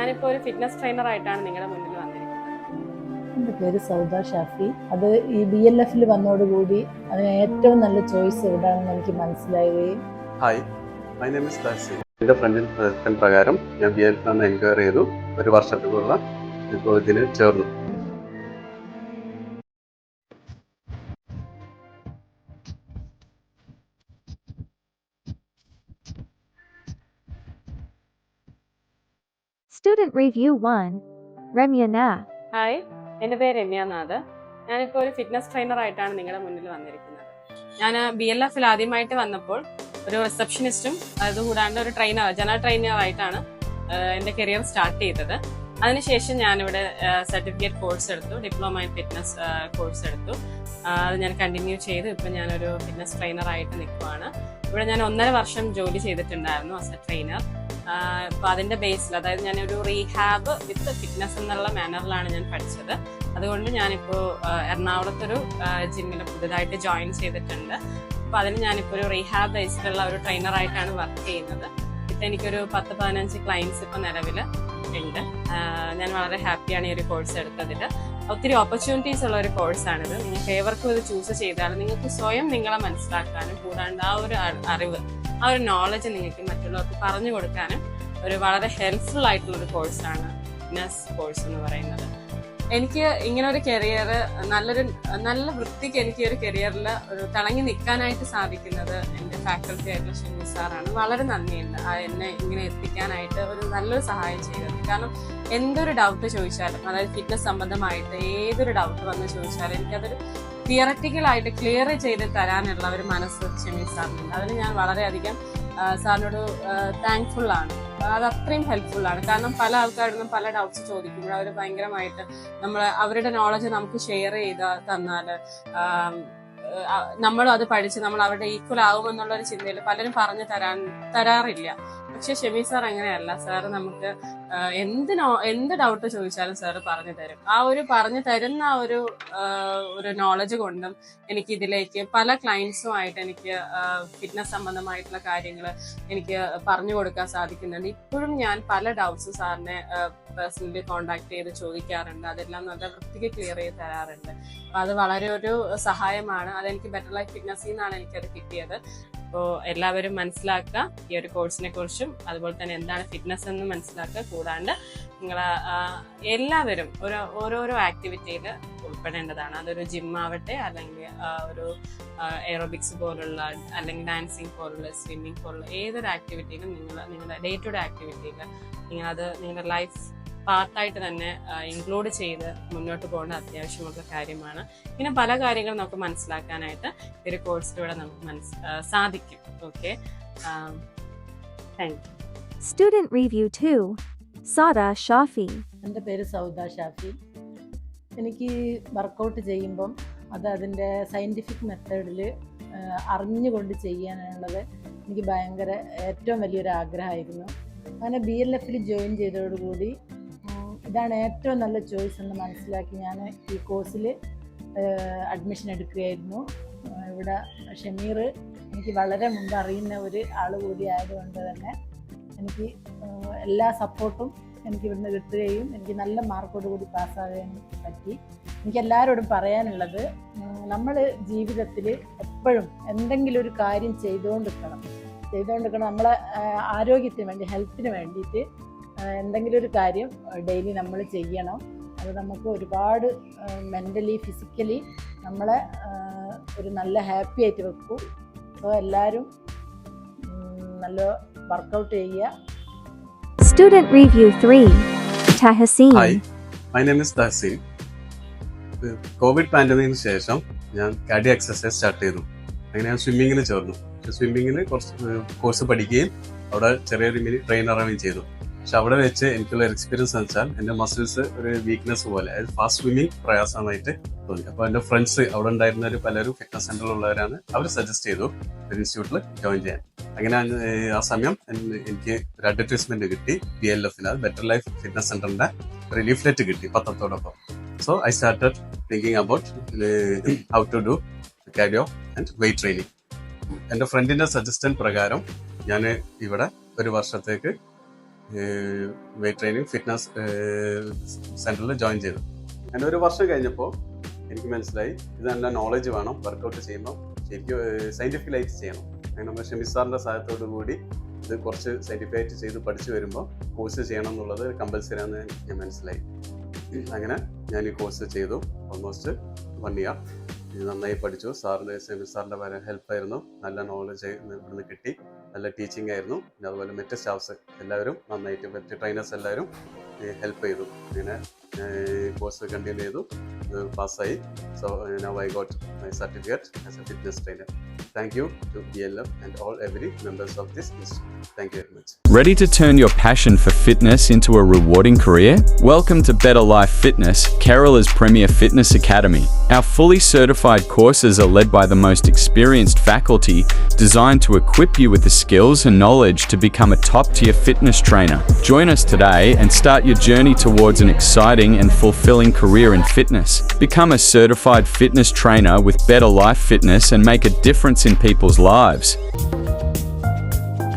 ഞാനിപ്പോൾ ഒരു fitness trainer ആയിട്ടാണ് നിങ്ങളുടെ മുന്നിൽ വന്നിരിക്കുന്നത്. എന്റെ പേര് സൗദ ഷാഫി. അത് ഈ ബി എൽ എഫിൽ വന്നതോടുകൂടി അതിന് ഏറ്റവും നല്ല ചോയ്സ് എവിടെയാണെന്ന് എനിക്ക് മനസ്സിലാവുകയും ഹായ് മൈ നെയിം ഇസ് ദാസി എന്റെ ഫ്രണ്ടിൻ സജഷൻ പ്രകാരം ഞാൻ ബി എൽ എഫ് എൻക്വയറി ചെയ്തു. ഒരു വർഷത്തേക്കുള്ള ഇപ്പോൾ ഇതിന് ചേർന്നു. Review 1. Remya Na. ഹായ് എന്റെ പേര് രമ്യാനാഥ് ഞാനിപ്പോൾ ഒരു ഫിറ്റ്നസ് ട്രെയിനർ ആയിട്ടാണ് നിങ്ങളുടെ മുന്നിൽ വന്നിരിക്കുന്നത് ഞാൻ ബി എൽ എഫിൽ ആദ്യമായിട്ട് വന്നപ്പോൾ ഒരു റിസപ്ഷനിസ്റ്റും അതുകൂടാണ്ട് ഒരു ട്രെയിനർ ജനറൽ ട്രെയിനർ ആയിട്ടാണ് എന്റെ കരിയർ സ്റ്റാർട്ട് ചെയ്തത് അതിനുശേഷം ഞാനിവിടെ സർട്ടിഫിക്കറ്റ് കോഴ്സ് എടുത്തു. ഡിപ്ലോമ ഇൻ ഫിറ്റ്നസ് കോഴ്സ് എടുത്തു. അത് ഞാൻ കണ്ടിന്യൂ ചെയ്തു. ഇപ്പം ഞാനൊരു ഫിറ്റ്നസ് ട്രെയിനർ ആയിട്ട് നിൽക്കുവാണ്. ഇവിടെ ഞാൻ ഒന്നര വർഷം ജോലി ചെയ്തിട്ടുണ്ടായിരുന്നു ആസ് എ ട്രെയിനർ അപ്പോൾ അതിന്റെ ബേസിൽ അതായത് ഞാനൊരു റീഹാബ് വിത്ത് ഫിറ്റ്നസ് എന്നുള്ള മാനറിലാണ് ഞാൻ പഠിച്ചത്. അതുകൊണ്ട് ഞാനിപ്പോൾ എറണാകുളത്തൊരു ജിമ്മിൽ പുതുതായിട്ട് ജോയിൻ ചെയ്തിട്ടുണ്ട്. അപ്പോൾ അതിന് ഞാനിപ്പോൾ ഒരു റീഹാബ് ബേസിലുള്ള ഒരു ട്രെയിനറായിട്ടാണ് വർക്ക് ചെയ്യുന്നത്. ഇപ്പം എനിക്കൊരു പത്ത് പതിനഞ്ച് ക്ലയൻസ് ഇപ്പോൾ നിലവിൽ ഉണ്ട്. ഞാൻ വളരെ ഹാപ്പിയാണ് ഈ ഒരു കോഴ്സ് എടുത്തതിൽ ഒത്തിരി ഓപ്പർച്യൂണിറ്റീസ് ഉള്ള ഒരു കോഴ്സാണിത് നിങ്ങൾക്ക് ഏവർക്കും ഇത് ചൂസ് ചെയ്താൽ നിങ്ങൾക്ക് സ്വയം നിങ്ങളെ മനസ്സിലാക്കാനും കൂടാണ്ട് ആ ഒരു അറിവ് ആ ഒരു നോളജ് നിങ്ങൾക്ക് മറ്റുള്ളവർക്ക് പറഞ്ഞു കൊടുക്കാനും ഒരു വളരെ ഹെൽപ്ഫുൾ ആയിട്ടുള്ള ഒരു കോഴ്സാണ് നഴ്സ് കോഴ്സ് എന്ന് പറയുന്നത്. എനിക്ക് ഇങ്ങനെ ഒരു കരിയർ നല്ലൊരു നല്ല വൃത്തിക്ക് എനിക്ക് ഒരു കരിയറിൽ ഒരു തിളങ്ങി നിൽക്കാനായിട്ട് സാധിക്കുന്നത് എന്റെ ഫാക്കൽറ്റി ആയിട്ടുള്ള ഷിമി സാറാണ്. വളരെ നന്ദിയുണ്ട് ആ എന്നെ ഇങ്ങനെ എത്തിക്കാനായിട്ട് ഒരു നല്ലൊരു സഹായം ചെയ്തത് കാരണം എന്തൊരു ഡൗട്ട് ചോദിച്ചാലും അതായത് ഫിറ്റ്നസ് സംബന്ധമായിട്ട് ഏതൊരു ഡൗട്ട് വന്ന് ചോദിച്ചാലും എനിക്കതൊരു തിയററ്റിക്കലായിട്ട് ക്ലിയർ ചെയ്ത് തരാനുള്ള ഒരു മനസ്സ് ഷമീർ സാറിനുണ്ട്. അതിന് ഞാൻ വളരെയധികം സാറിനോട് താങ്ക്ഫുൾ ആണ്. അത് അത്രയും ഹെൽപ്ഫുൾ ആണ്. കാരണം പല ആൾക്കാരിലും പല ഡൗട്ട്സ് ചോദിക്കുമ്പോൾ അവർ ഭയങ്കരമായിട്ട് നമ്മൾ അവരുടെ നോളജ് നമുക്ക് ഷെയർ ചെയ്ത് തന്നാൽ നമ്മളും അത് പഠിച്ച് നമ്മൾ അവരുടെ ഈക്വൽ ആകുമെന്നുള്ള ഒരു ചിന്തയിൽ പലരും പറഞ്ഞു തരാൻ തരാറില്ല. പക്ഷെ ഷെമി സാർ അങ്ങനെയല്ല സാർ നമുക്ക് എന്തിനോ എന്ത് ഡൗട്ട് ചോദിച്ചാലും സാർ പറഞ്ഞു തരും. ആ ഒരു പറഞ്ഞു തരുന്ന ഒരു ഒരു നോളജ് കൊണ്ടും എനിക്ക് ഇതിലേക്ക് പല ക്ലയൻസുമായിട്ട് എനിക്ക് ഫിറ്റ്നസ് സംബന്ധമായിട്ടുള്ള കാര്യങ്ങൾ എനിക്ക് പറഞ്ഞു കൊടുക്കാൻ സാധിക്കുന്നുണ്ട്. ഇപ്പോഴും ഞാൻ പല ഡൗട്ട്സും സാറിനെ പേഴ്സണലി കോണ്ടാക്ട് ചെയ്ത് ചോദിക്കാറുണ്ട്. അതെല്ലാം നല്ല വൃത്തിക്ക് ക്ലിയർ ചെയ്ത് തരാറുണ്ട്. അപ്പൊ അത് വളരെ ഒരു സഹായമാണ്. അതെനിക്ക് ബെറ്റർ ലൈഫ് ഫിറ്റ്നസ്സിൽ നിന്നാണ് എനിക്കത് കിട്ടിയത്. അപ്പോൾ എല്ലാവരും മനസ്സിലാക്കുക ഈ ഒരു കോഴ്സിനെ കുറിച്ചും അതുപോലെ തന്നെ എന്താണ് ഫിറ്റ്നസ് എന്ന് മനസ്സിലാക്കുക. കൂടാണ്ട് നിങ്ങൾ എല്ലാവരും ഒരു ഓരോരോ ആക്ടിവിറ്റിയിൽ ഉൾപ്പെടേണ്ടതാണ്. അതൊരു ജിം ആവട്ടെ അല്ലെങ്കിൽ ഒരു എയറോബിക്സ് പോലുള്ള അല്ലെങ്കിൽ ഡാൻസിങ് പോലുള്ള സ്വിമ്മിങ് പോലുള്ള ഏതൊരു ആക്ടിവിറ്റിയിലും നിങ്ങൾ നിങ്ങളുടെ ഡേ ടു ഡേ ആക്ടിവിറ്റിയിൽ നിങ്ങളത് നിങ്ങളുടെ ലൈഫ് പാർട്ടായിട്ട് തന്നെ ഇൻക്ലൂഡ് ചെയ്ത് മുന്നോട്ട് പോകേണ്ട അത്യാവശ്യമുള്ള കാര്യമാണ്. ഇങ്ങനെ പല കാര്യങ്ങളും നമുക്ക് മനസ്സിലാക്കാനായിട്ട് ഈ ഒരു കോഴ്സിലൂടെ നമുക്ക് മനസ് സാധിക്കും. Okay thank you student review to Sada Shafi എന്റെ പേര് സൗദ ഷാഫി. എനിക്ക് വർക്കൗട്ട് ചെയ്യുമ്പം അത് അതിന്റെ സയന്റിഫിക് മെത്തേഡിൽ അറിഞ്ഞുകൊണ്ട് ചെയ്യാനുള്ളത് എനിക്ക് ഭയങ്കര ഏറ്റവും വലിയൊരു ആഗ്രഹമായിരുന്നു. അങ്ങനെ ബി എൽ എഫിൽ ജോയിൻ ചെയ്തതോടുകൂടി ഇതാണ് ഏറ്റവും നല്ല ചോയ്സ് എന്ന് മനസ്സിലാക്കി ഞാൻ ഈ കോഴ്സിൽ അഡ്മിഷൻ എടുക്കുകയായിരുന്നു. ഇവിടെ ഷമീർ എനിക്ക് വളരെ മുമ്പ് അറിയുന്ന ഒരു ആൾ കൂടി ആയതുകൊണ്ട് തന്നെ എനിക്ക് എല്ലാ സപ്പോർട്ടും എനിക്ക് ഇവിടുന്ന് കിട്ടുകയും എനിക്ക് നല്ല മാർക്കോട് കൂടി പാസ്സാകാൻ പറ്റി. എനിക്ക് എല്ലാവരോടും പറയാനുള്ളത് നമ്മൾ ജീവിതത്തിൽ എപ്പോഴും എന്തെങ്കിലും ഒരു കാര്യം ചെയ്തുകൊണ്ടിരിക്കണം. ചെയ്തുകൊണ്ടിരിക്കണം നമ്മളെ ആരോഗ്യത്തിന് വേണ്ടി ഹെൽത്തിന് വേണ്ടിയിട്ട് എന്തെങ്കിലും ഒരു കാര്യം ഡെയിലി നമ്മൾ ചെയ്യണം. അത് നമുക്ക് ഒരുപാട് മെന്റലി ഫിസിക്കലി നമ്മളെ ഒരു നല്ല ഹാപ്പി ആയിട്ട് വെക്കും. അപ്പോൾ എല്ലാവരും നല്ല വർക്കൗട്ട് ചെയ്യുക. Student Review 3. Tahaseen. Hi, my name is Tahaseen Covid പാൻഡമിക്കിന് ശേഷം ഞാൻ കാർഡിയോ എക്സസൈസ് സ്റ്റാർട്ട് ചെയ്തു. അങ്ങനെ ഞാൻ സ്വിമ്മിങ്ങിന് ചേർന്നു. സ്വിമ്മിങ്ങിന് കുറച്ച് കോഴ്സ് പഠിക്കുകയും അവിടെ ചെറിയൊരു മിനി ട്രെയിനറാവുകയും ചെയ്തു. പക്ഷെ അവിടെ വെച്ച് എനിക്കുള്ള ഒരു എക്സ്പീരിയൻസ് എന്ന് വെച്ചാൽ എന്റെ മസിൽസ് ഒരു വീക്ക്നെസ് പോലെ അതായത് ഫാസ്റ്റ് സ്വിമ്മിങ് പ്രയാസമായിട്ട് തോന്നി. അപ്പോൾ എന്റെ ഫ്രണ്ട്സ് അവിടെ ഉണ്ടായിരുന്ന ഒരു പലരും ഫിറ്റ്നസ് സെന്ററിലുള്ളവരാണ് അവർ സജസ്റ്റ് ചെയ്തു ഒരു ഇൻസ്റ്റിറ്റ്യൂട്ടിൽ ജോയിൻ ചെയ്യാൻ. അങ്ങനെ ആ സമയം എനിക്ക് ഒരു അഡ്വർടൈസ്മെന്റ് കിട്ടി ബി എൽ എഫിന് അത് ബെറ്റർ ലൈഫ് ഫിറ്റ്നസ് സെന്ററിന്റെ ഒരു ലീഫ്ലെറ്റ് കിട്ടി പത്രത്തോടൊപ്പം. So I started thinking about how to do cardio and weight training എന്റെ ഫ്രണ്ടിന്റെ സജസ്റ്റൻ പ്രകാരം ഞാൻ ഇവിടെ ഒരു വർഷത്തേക്ക് വെയിറ്റ് ട്രെയിനിങ് ഫിറ്റ്നസ് സെന്ററിൽ ജോയിൻ ചെയ്തു. അങ്ങനെ ഒരു വർഷം കഴിഞ്ഞപ്പോൾ എനിക്ക് മനസ്സിലായി ഇത് നല്ല നോളജ് വേണം വർക്കൗട്ട് ചെയ്യുമ്പോൾ ശരിക്കും സയന്റിഫിക്കലായിട്ട് ചെയ്യണം. അങ്ങനെ നമ്മൾ ഷെമിസ് സാറിന്റെ സഹായത്തോടു കൂടി ഇത് കുറച്ച് സയന്റിഫിക് ആയിട്ട് ചെയ്ത് പഠിച്ചു വരുമ്പോൾ കോഴ്സ് ചെയ്യണം എന്നുള്ളത് കമ്പൽസറി ആണെന്ന് ഞാൻ മനസ്സിലായി. അങ്ങനെ ഞാൻ ഈ കോഴ്സ് ചെയ്തു ഓൾമോസ്റ്റ് വൺ ഇയർ നന്നായി പഠിച്ചു. സാറിന്റെ ഷെമിസ് സാറിന്റെ വരെ ഹെൽപ്പായിരുന്നു നല്ല നോളജ് ഇവിടുന്ന് കിട്ടി. നല്ല ടീച്ചിങ് ആയിരുന്നു. പിന്നെ അതുപോലെ മറ്റ് സ്റ്റാഫ്സ് എല്ലാവരും നന്നായിട്ട് മറ്റ് ട്രെയിനേഴ്സ് എല്ലാവരും ഹെൽപ്പ് ചെയ്തു. അങ്ങനെ കോഴ്സ് കണ്ടിന്യൂ ചെയ്തു. പാസ്സായി so now I got and certificate as a fitness trainer. Thank you to BLF and all every members of this institute. Thank you very much. Ready to turn your passion for fitness into a rewarding career? Welcome to Better Life Fitness, Kerala's premier fitness academy. Our fully certified courses are led by the most experienced faculty, designed to equip you with the skills and knowledge to become a top-tier fitness trainer. Join us today and start your journey towards an exciting and fulfilling career in fitness. Become a certified fitness trainer with Better Life Fitness and make a difference in people's lives.